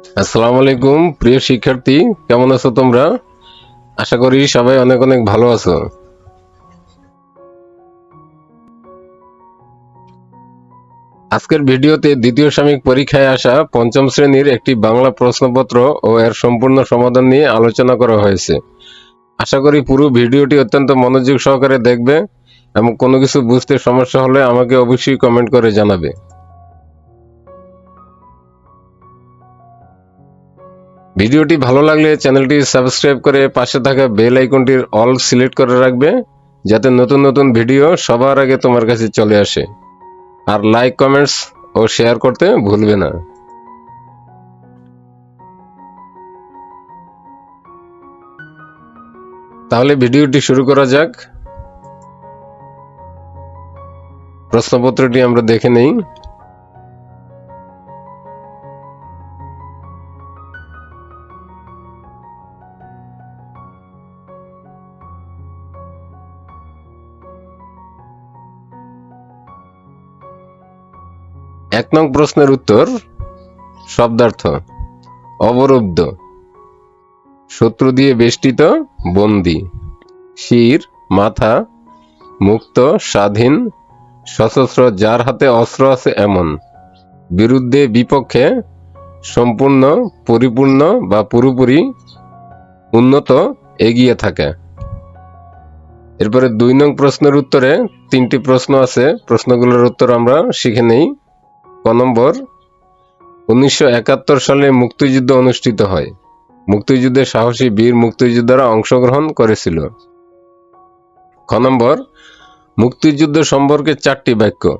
আসসালামু আলাইকুম, প্রিয় শিক্ষার্থী, কেমন আছো তোমরা? আশা করি সবাই অনেক অনেক ভালো আছো। আজকের ভিডিওতে দ্বিতীয় সাময়িক পরীক্ষায় আসা পঞ্চম শ্রেণির একটি বাংলা প্রশ্নপত্র ও এর সম্পূর্ণ সমাধান নিয়ে আলোচনা করা হয়েছে। আশা করি পুরো ভিডিওটি অত্যন্ত মনোযোগ সহকারে দেখবে এবং কোনো কিছু বুঝতে সমস্যা হলে আমাকে অবশ্যই কমেন্ট করে জানাবে। ভিডিওটি ভালো লাগলে চ্যানেলটি সাবস্ক্রাইব করে পাশে থাকা বেল আইকনটির অল সিলেক্ট করে রাখবে, যাতে নতুন নতুন ভিডিও সবার আগে তোমার কাছে চলে আসে। আর লাইক, কমেন্টস ও শেয়ার করতে ভুলবে না। তাহলে ভিডিওটি শুরু করা যাক। প্রশ্নপত্রটি আমরা দেখে নেই। নং প্রশ্নের উত্তর শব্দার্থ, অবরুদ্ধ, শত্রু দিয়ে বেষ্টিত বন্দি, শির, মাথা, মুক্ত, স্বাধীন, সশস্ত্র, যার হাতে অস্ত্র আছে এমন, বিরুদ্ধে বিপক্ষে সম্পূর্ণ, পরিপূর্ণ বা পুরোপুরি উন্নত এগিয়ে থাকে। এরপরে দুই নং প্রশ্নের উত্তরে তিনটি প্রশ্ন আছে, প্রশ্নগুলোর উত্তর আমরা শিখে নেই। ক নম্বর, উনিশশো একাত্তর সালে মুক্তিযুদ্ধ অনুষ্ঠিত হয়। মুক্তিযুদ্ধে সাহসী বীর মুক্তিযোদ্ধারা অংশগ্রহণ করেছিল। খ নম্বর, মুক্তিযুদ্ধ সম্পর্কে চারটি বাক্য।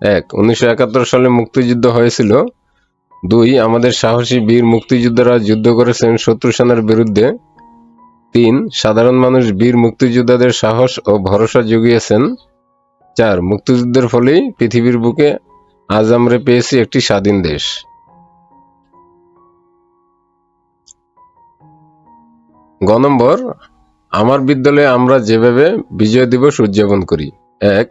এক, উনিশশো সালে মুক্তিযুদ্ধ হয়েছিল। দুই, আমাদের সাহসী বীর মুক্তিযোদ্ধারা যুদ্ধ করেছেন শত্রু সেনার বিরুদ্ধে। তিন, সাধারণ মানুষ বীর মুক্তিযোদ্ধাদের সাহস ও ভরসা জুগিয়েছেন। চার, মুক্তিযুদ্ধের ফলেই পৃথিবীর বুকে আজ আমরা পেয়েছি একটি স্বাধীন দেশ। গ নম্বর, আমার বিদ্যালয়ে আমরা যেভাবে বিজয় দিবস উদযাপন করি, এক,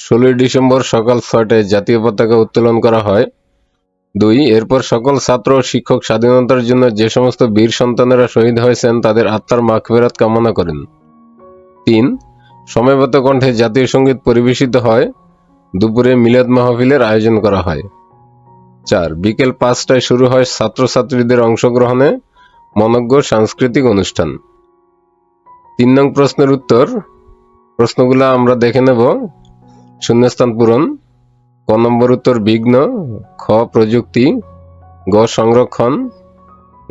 ষোলোই ডিসেম্বর সকাল ছয়টায় জাতীয় পতাকা উত্তোলন করা হয়, দুই, এরপর সকল ছাত্র ও শিক্ষক স্বাধীনতার জন্য যে সমস্ত বীর সন্তানেরা শহীদ হয়েছেন তাদের আত্মার মাগফেরাত কামনা করেন, তিন, সময়বদ্ধ কণ্ঠে জাতীয় সংগীত পরিবেশিত হয় দুপুরে মিলাদ মাহফিলের আয়োজন করা হয়। চার, বিকেল পাঁচটায় শুরু হয় ছাত্রছাত্রীদের অংশগ্রহণে মনজ্ঞ সাংস্কৃতিক অনুষ্ঠান। তিন নং প্রশ্নের উত্তর, প্রশ্নগুলো আমরা দেখে নেব। শূন্যস্থান পূরণ। ক নম্বর উত্তর, বিঘ্ন। খ, প্রযুক্তি। গ, সংরক্ষণ।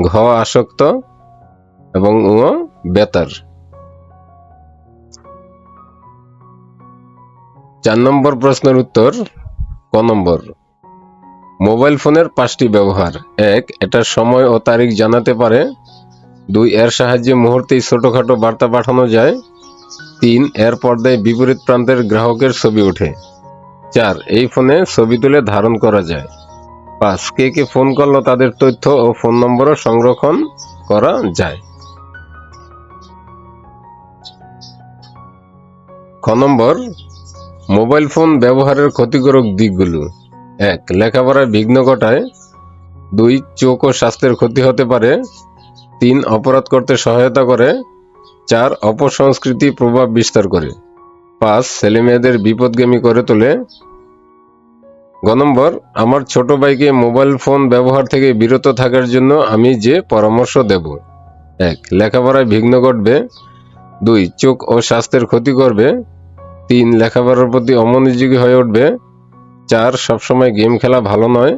ঘ, আসক্ত। এবং উ বেতার। চার নম্বর প্রশ্নের উত্তর ক নম্বর। মোবাইল ফোনের পাঁচটি ব্যবহার। এক এটার সময় ও তারিখ জানাতে পারে। দুই, এর সাহায্যে মুহূর্তেই ছোটখাটো বার্তা পাঠানো যায়। তিন, এর পর্দায় বিপরীত প্রান্তের গ্রাহকের ছবি ওঠে। চার, এই ফোনে ছবি তুলে ধারণ করা যায়। পাঁচ, কে কে ফোন করল তাদের তথ্য ও ফোন নম্বরও সংরক্ষণ করা যায়। খ নম্বর মোবাইল ফোন ব্যবহারের ক্ষতিকারক দিকগুলো। এক, লেখাপড়ায় বিঘ্ন ঘটায়। দুই, চোখ ও স্বাস্থ্যের ক্ষতি হতে পারে। তিন, অপরাধ করতে সহায়তা করে। চার, অপসংস্কৃতি প্রভাব বিস্তার করে। পাঁচ, ছেলেমেয়েদের বিপদগামী করে তোলে। গ নম্বর, আমার ছোট ভাইকে মোবাইল ফোন ব্যবহার থেকে বিরত থাকার জন্য আমি যে পরামর্শ দেব? এক, লেখাপড়ায় বিঘ্ন ঘটবে। দুই, চোখ ও স্বাস্থ্যের ক্ষতি করবে। তিন লেখাপড়ার প্রতি অমনোযোগী হয়ে উঠবে। চার, সবসময় গেম খেলা ভালো নয়।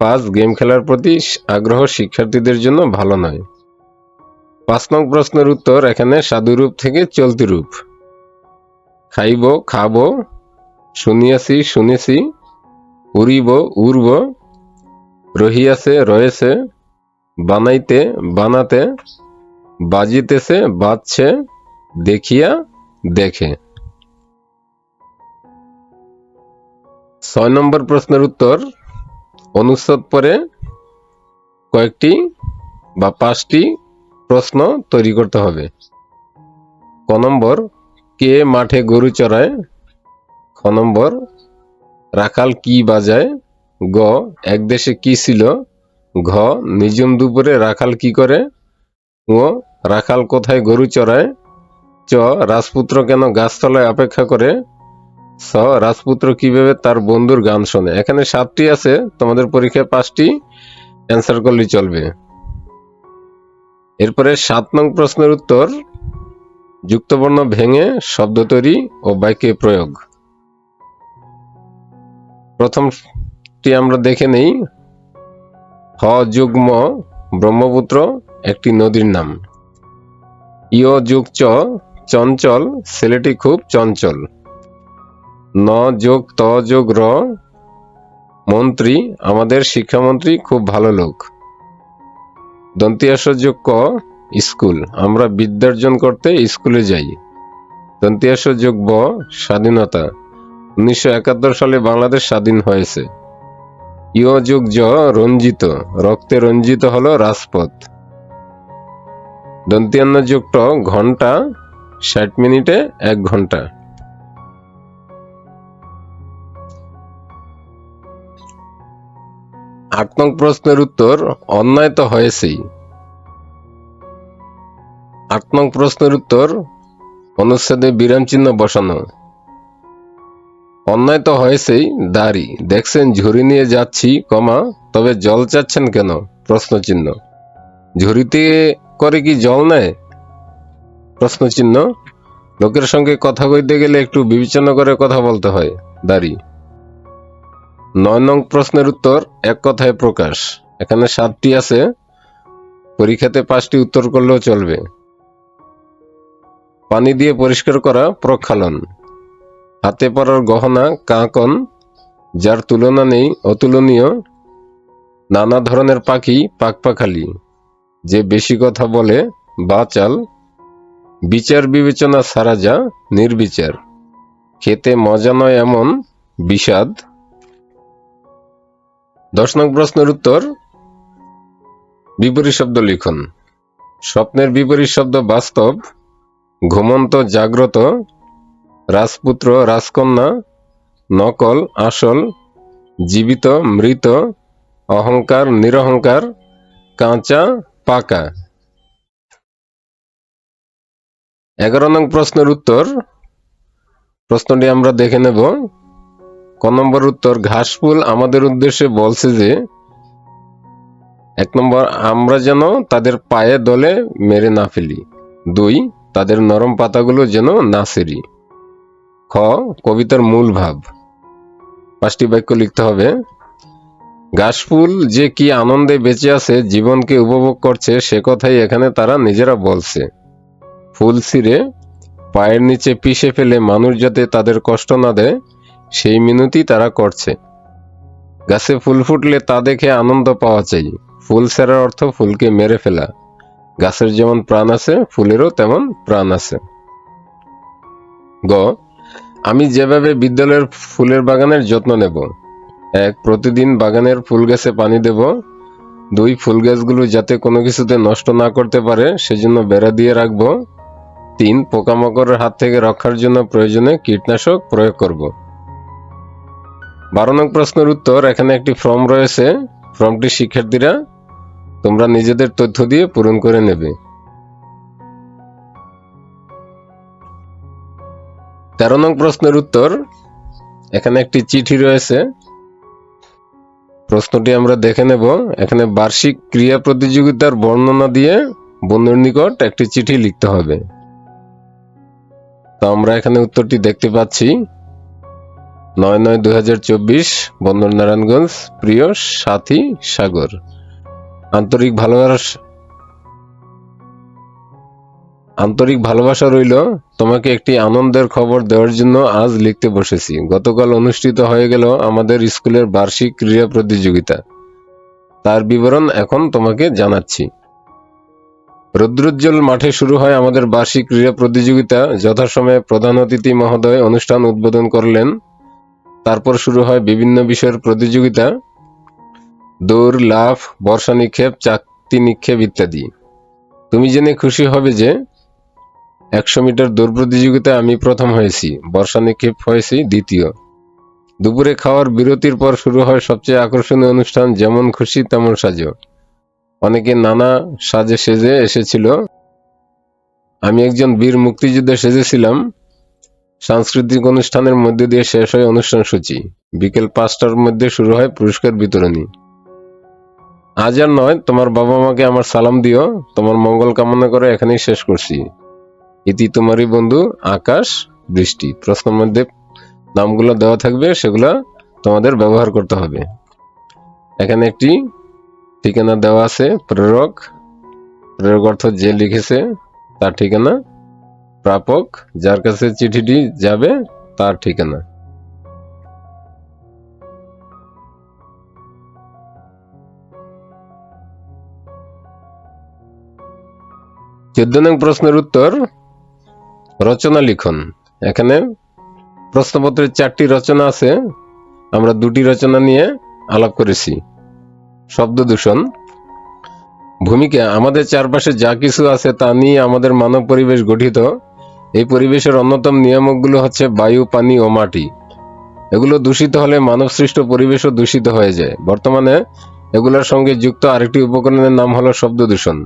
পাঁচ, গেম খেলার প্রতি আগ্রহ শিক্ষার্থীদের জন্য ভালো নয়। পাঁচ নং প্রশ্নের উত্তর এখানে সাধুরূপ থেকে চলতি রূপ খাইব, খাব, শুনিয়াছি, শুনেছি, উড়িব, উড়ব, রহিয়াছে, রয়েছে, বানাইতে, বানাতে, বাজিতেছে, বাজছে, দেখিয়া, দেখে। ছয় নম্বর প্রশ্নের উত্তর অনুচ্ছেদ পরে কয়েকটি বা পাঁচটি প্রশ্ন তৈরি করতে হবে। ক নম্বর, কে মাঠে গরু চড়ায়? খ নম্বর, রাখাল কি বাজায়? গ, এক দেশে কি ছিল? ঘ নিজুম দুপুরে রাখাল কি করে? ও রাখাল কোথায় গরু চড়ায়? চ, রাজপুত্র কেন গাছতলায় অপেক্ষা করে? স রাজপুত্র কীভাবে তার বন্ধুর গান শোনে? এখানে সাতটি আছে, তোমাদের পরীক্ষায় পাঁচটি অ্যান্সার করলেই চলবে। এরপরে সাত নং প্রশ্নের উত্তর, যুক্তবর্ণ ভেঙে শব্দ তৈরি ও বাক্যে প্রয়োগ। প্রথমটি আমরা দেখে নেই। হ যুগ্ম ব্রহ্মপুত্র, একটি নদীর নাম। ইয় যুগ চ, চঞ্চল, ছেলেটি খুব চঞ্চল। ন যোগ ত যোগ র মন্ত্রী, আমাদের শিক্ষামন্ত্রী খুব ভালো লোক। দন্তিয়াস যোগ ক, স্কুল। আমরা বিদ্যার্জন করতে স্কুলে যাই। দন্তিয়াস যোগ ব, স্বাধীনতা। উনিশশো একাত্তর সালে বাংলাদেশ স্বাধীন হয়েছে। ইয় যোগ জ, রঞ্জিত। রক্তে রঞ্জিত হলো রাজপথ। দন্তিয়ান্ন যুগ ট ঘণ্টা ষাট মিনিটে এক ঘণ্টা আট নং প্রশ্নের উত্তর অন্যায় তো হয়েছেই। আট নং প্রশ্নের উত্তর অনুচ্ছেদে বিরাম চিহ্ন বসানো। অন্যায় তো হয়েছেই, দাড়ি। দেখছেন, ঝুড়ি নিয়ে যাচ্ছি, কমা, তবে জল চাচ্ছেন কেন? প্রশ্ন চিহ্ন। ঝুড়িতে করে কি জল নেয়? প্রশ্ন চিহ্ন। লোকের সঙ্গে কথা কইতে গেলে একটু বিবেচনা করে কথা বলতে হয়, দাড়ি। নয় নং প্রশ্নের উত্তর এক কথায় প্রকাশ। এখানে সাতটি আছে। পরীক্ষাতে পাঁচটি উত্তর করলেও চলবে। পানি দিয়ে পরিষ্কার করা প্রক্ষালন। হাতে পরার গহনা, কাঁকন, যার তুলনা নেই, অতুলনীয়। নানা ধরনের পাখি পাকপাখালি। যে বেশি কথা বলে, বা চাল। বিচার বিবেচনা সারা যা, নির্বিচার। খেতে মজা নয় এমন বিষাদ। দশ নং প্রশ্নের উত্তর, বিপরীত শব্দ লিখন। স্বপ্নের বিপরীত শব্দ বাস্তব, ঘুমন্ত, জাগ্রত, রাজপুত্র, রাজকন্যা, নকল, আসল, জীবিত, মৃত, অহংকার, নিরহংকার, কাঁচা, পাকা। এগারো নং প্রশ্নের উত্তর, প্রশ্নটি আমরা দেখে নেব। ক নম্বর উত্তর ঘাসফুল আমাদের উদ্দেশ্যে বলছে যে, এক নম্বর, আমরা যেন তাদের পায়ে দলে মেরে না ফেলি। দুই, তাদের নরম পাতাগুলো যেন না সেরি খ, কবিতার মূল ভাব। পাঁচটি বাক্য লিখতে হবে। ঘাসফুল যে কি আনন্দে বেঁচে আছে, জীবনকে উপভোগ করছে, সে কথাই এখানে তারা নিজেরা বলছে। ফুল ছিঁড়ে পায়ের নিচে পিষে ফেলে মানুষ যাতে তাদের কষ্ট না দেয় সেই মিনতি তারা করছে। গাছে ফুল ফুটলে তা দেখে আনন্দ পাওয়া চাই ফুল ছেঁড়ার অর্থ ফুলকে মেরে ফেলা। গাছের যেমন প্রাণ আছে, ফুলেরও তেমন প্রাণ আছে। গ, আমি যেভাবে বিদ্যালয়ের ফুলের বাগানের যত্ন নেব। এক, প্রতিদিন বাগানের ফুল গাছে পানি দেব। দুই, ফুল গাছগুলো যাতে কোনো কিছুতে নষ্ট না করতে পারে, সেজন্য বেড়া দিয়ে রাখব। তিন, পোকামাকড়ের হাত থেকে রক্ষার জন্য প্রয়োজনে কীটনাশক প্রয়োগ করব। বারো নং প্রশ্নের উত্তর, এখানে একটি ফর্ম রয়েছে। ফর্মটি শিক্ষার্থীরা তোমরা নিজেদের তথ্য দিয়ে পূরণ করে নেবে। তেরো নং প্রশ্নের উত্তর, এখানে একটি চিঠি রয়েছে। প্রশ্নটি আমরা দেখে নেব। এখানে বার্ষিক ক্রিয়া প্রতিযোগিতার বর্ণনা দিয়ে বন্ধুর নিকট একটি চিঠি লিখতে হবে। তো আমরা এখানে উত্তরটি দেখতে পাচ্ছি। নয় নয় দুই হাজার চব্বিশ বন্দর নারায়ণগঞ্জ প্রিয় সাথী সাগর। আন্তরিক ভালোবাসা আন্তরিক ভালোবাসা রইল তোমাকে একটি আনন্দের খবর দেওয়ার জন্য আজ লিখতে বসেছি। গতকাল অনুষ্ঠিত হয়ে গেল আমাদের স্কুলের বার্ষিক ক্রীড়া প্রতিযোগিতা। তার বিবরণ এখন তোমাকে জানাচ্ছি। রৌদ্রোজ্জ্বল মাঠে শুরু হয় আমাদের বার্ষিক ক্রীড়া প্রতিযোগিতা। যথাসময়ে প্রধান অতিথি মহোদয় অনুষ্ঠান উদ্বোধন করলেন তারপর শুরু হয় বিভিন্ন বিষয়ের প্রতিযোগিতা। দৌড়, লাফ, বর্ষা নিক্ষেপ, চাকতি নিক্ষেপ ইত্যাদি। তুমি জেনে খুশি হবে যে একশো মিটার দৌড় প্রতিযোগিতা আমি প্রথম হয়েছি, বর্ষা নিক্ষেপ হয়েছি দ্বিতীয়। দুপুরে খাওয়ার বিরতির পর শুরু হয় সবচেয়ে আকর্ষণীয় অনুষ্ঠান, যেমন খুশি তেমন সাজো। অনেকে নানা সাজে সেজে এসেছিল। আমি একজন বীর মুক্তিযোদ্ধা সেজেছিলাম। সাংস্কৃতিক অনুষ্ঠানের মধ্যে দিয়ে শেষ হয় অনুষ্ঠান সূচি। বিকেল পাঁচটার মধ্যে শুরু হয় পুরস্কার বিতরণী। আজ আর নয়, তোমার বাবা মাকে আমার সালাম দিও। তোমার মঙ্গল কামনা করে এখানেই শেষ করছি। ইতি তোমারই বন্ধু, আকাশ বৃষ্টি প্রশ্নের মধ্যে নামগুলো দেওয়া থাকবে, সেগুলা তোমাদের ব্যবহার করতে হবে। এখানে একটি ঠিকানা দেওয়া আছে, প্রেরক। প্রেরক অর্থ যে লিখেছে, তার ঠিকানা প্রাপক, যার কাছে চিঠিটি যাবে, তার ঠিকানা। চোদ্দ নং প্রশ্নের উত্তর, রচনা লিখন। এখানে প্রশ্নপত্রের চারটি রচনা আছে, আমরা দুটি রচনা নিয়ে আলাপ করেছি। শব্দ দূষণ। ভূমিকা, আমাদের চারপাশে যা কিছু আছে তা নিয়ে আমাদের মানব পরিবেশ গঠিত। এই পরিবেশের অন্যতম নিয়ামকগুলো হচ্ছে বায়ু, পানি ও মাটি। এগুলো দূষিত হলে মানব সৃষ্ট পরিবেশও দূষিত হয়ে যায়। বর্তমানে এগুলোর সঙ্গে যুক্ত আরেকটি উপকরণের নাম হলো শব্দ দূষণ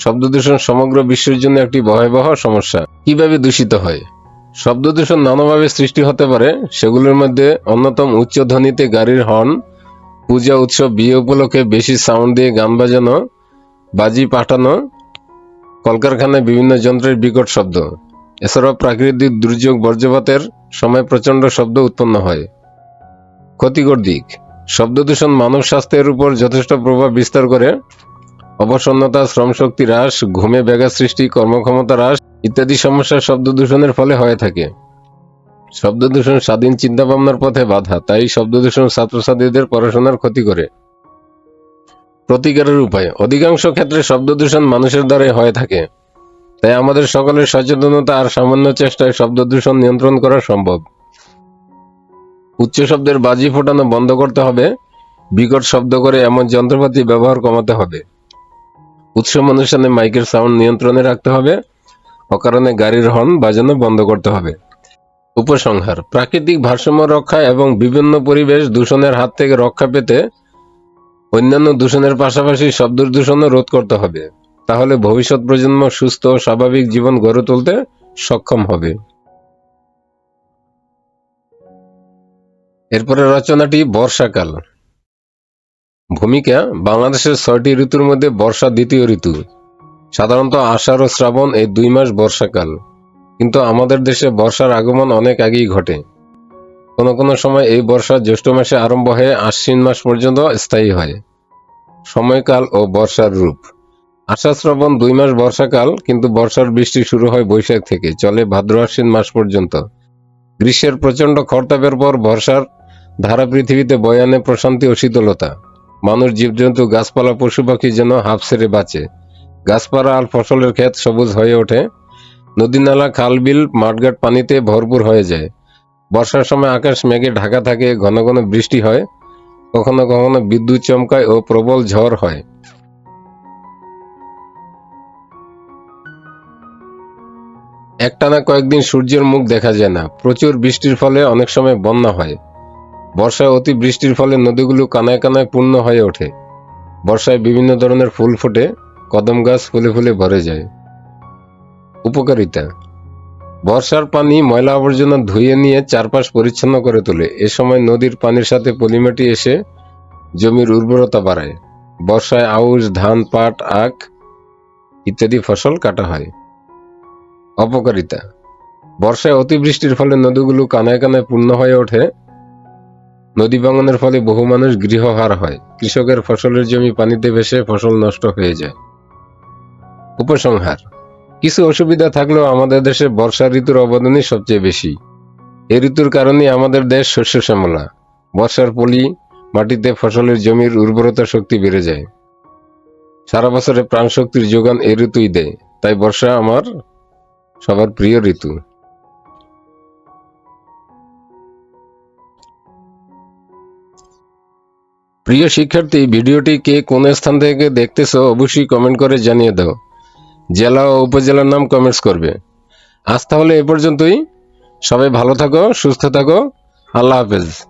শব্দ দূষণ সমগ্র বিশ্বের জন্য একটি ভয়াবহ সমস্যা। কীভাবে দূষিত হয়? শব্দ দূষণ নানাভাবে সৃষ্টি হতে পারে। সেগুলোর মধ্যে অন্যতম উচ্চ ধ্বনিতে গাড়ির হর্ন, পূজা উৎসব, বিয়ে উপলক্ষে বেশি সাউন্ড দিয়ে গান বাজানো, বাজি পাঠানো, কলকারখানায় বিভিন্ন যন্ত্রের বিকট শব্দ। এছাড়াও প্রাকৃতিক দুর্যোগ বর্জ্যপাতের সময় প্রচণ্ড শব্দ উৎপন্ন হয়। ক্ষতিকর দিক, শব্দ দূষণ মানব স্বাস্থ্যের উপর যথেষ্ট প্রভাব বিস্তার করে। অবসন্নতা, শ্রমশক্তি হ্রাস, ঘুমে ব্যাঘাত সৃষ্টি, কর্মক্ষমতা হ্রাস ইত্যাদি সমস্যা শব্দ দূষণের ফলে হয়ে থাকে। শব্দ দূষণ স্বাধীন চিন্তা ভাবনার পথে বাধা, তাই শব্দ দূষণ ছাত্রছাত্রীদের পড়াশোনার ক্ষতি করে। প্রতিকারের উপায়, অধিকাংশ ক্ষেত্রে শব্দ দূষণ মানুষের দ্বারাই হয়ে থাকে। তাই আমাদের সকলের সচেতনতা আর সামান্য চেষ্টায় শব্দ দূষণ নিয়ন্ত্রণ করা সম্ভব। উচ্চ শব্দের বাজি ফোটানো বন্ধ করতে হবে, বিকট শব্দ করে এমন যন্ত্রপাতি ব্যবহার কমাতে হবে। উৎসব অনুষ্ঠানে মাইকের সাউন্ড নিয়ন্ত্রণে রাখতে হবে, অকারণে গাড়ির হর্ন বাজানো বন্ধ করতে হবে। উপসংহার, প্রাকৃতিক ভারসাম্য রক্ষা এবং বিভিন্ন পরিবেশ দূষণের হাত থেকে রক্ষা পেতে অন্যান্য দূষণের পাশাপাশি শব্দ দূষণও রোধ করতে হবে। তাহলে ভবিষ্যৎ প্রজন্ম সুস্থ ও স্বাভাবিক জীবন গড়ে তুলতে সক্ষম হবে। এরপরে রচনাটি বর্ষাকাল। ভূমিকা, বাংলাদেশের ছয়টি ঋতুর মধ্যে বর্ষা দ্বিতীয় ঋতু। সাধারণত আষাঢ় ও শ্রাবণ এই দুই মাস বর্ষাকাল। কিন্তু আমাদের দেশে বর্ষার আগমন অনেক আগেই ঘটে। কোনো কোনো সময় এই বর্ষা জ্যৈষ্ঠ মাসে আরম্ভ হয়ে আশ্বিন মাস পর্যন্ত স্থায়ী হয়। সময়কাল ও বর্ষার রূপ। আষাঢ় শ্রাবণ দুই মাস বর্ষাকাল, কিন্তু বর্ষার বৃষ্টি শুরু হয় বৈশাখ থেকে, চলে ভাদ্র আশ্বিন মাস পর্যন্ত। গ্রীষ্মের প্রচণ্ড খরতাপের পর বর্ষার ধারা পৃথিবীতে বয়ানে প্রশান্তি ও শীতলতা। মানুষ জীবজন্তু, গাছপালা, পশু পাখি যেন হাফ ছেড়ে বাঁচে। গাছপালা আর ফসলের ক্ষেত সবুজ হয়ে ওঠে। নদী নালা খাল বিল মাঠঘাট পানিতে ভরপুর হয়ে যায়। বর্ষার সময় আকাশ মেঘে ঢাকা থাকে, ঘন ঘন বৃষ্টি হয়। কখনো কখনো বিদ্যুৎ চমকায় ও প্রবল ঝড় হয়। একটানা কয়েকদিন সূর্যের মুখ দেখা যায় না। প্রচুর বৃষ্টির ফলে অনেক সময় বন্যা হয়। বর্ষায় অতি বৃষ্টির ফলে নদীগুলো কানায় কানায় পূর্ণ হয়ে ওঠে। বর্ষায় বিভিন্ন ধরনের ফুল ফোটে, কদম গাছ ফুলে ফুলে ভরে যায়। উপকারিতা। বর্ষার পানি ময়লা আবর্জনা ধুয়ে নিয়ে চারপাশ পরিচ্ছন্ন করে তোলে। এ সময় নদীর পানির সাথে পলিমাটি এসে জমির উর্বরতা বাড়ায়। বর্ষায় আউশ, ধান, পাট, আখ ইত্যাদি ফসল কাটা হয়। অপকারিতা। বর্ষায় অতিবৃষ্টির ফলে নদীগুলো কানায় কানায় পূর্ণ হয়ে ওঠে। নদী ভাঙনের ফলে বহু মানুষ গৃহহারা হয়। কৃষকের ফসলের জমি পানিতে ভেসে ফসল নষ্ট হয়ে যায়। উপসংহার, কিছু অসুবিধা থাকলেও আমাদের দেশে বর্ষা ঋতুর অবদানই সবচেয়ে বেশি। এই ঋতুর কারণে আমাদের দেশ শস্য শ্যামলা। বর্ষার পলি মাটিতে ফসলের জমির উর্বরতা শক্তি বেড়ে যায়। সারা বছরে প্রাণ শক্তির যোগান এই ঋতুই দেয়। তাই বর্ষা আমার সবার প্রিয় ঋতু। প্রিয় শিক্ষার্থী, ভিডিওটি কে কোন স্থান থেকে দেখতেছো অবশ্যই কমেন্ট করে জানিয়ে দাও। জেলা ও উপজেলার নাম কমেন্টস করবে। আজ তাহলে এ পর্যন্তই। সবাই ভালো থাকো, সুস্থ থাকো। আল্লাহ হাফেজ।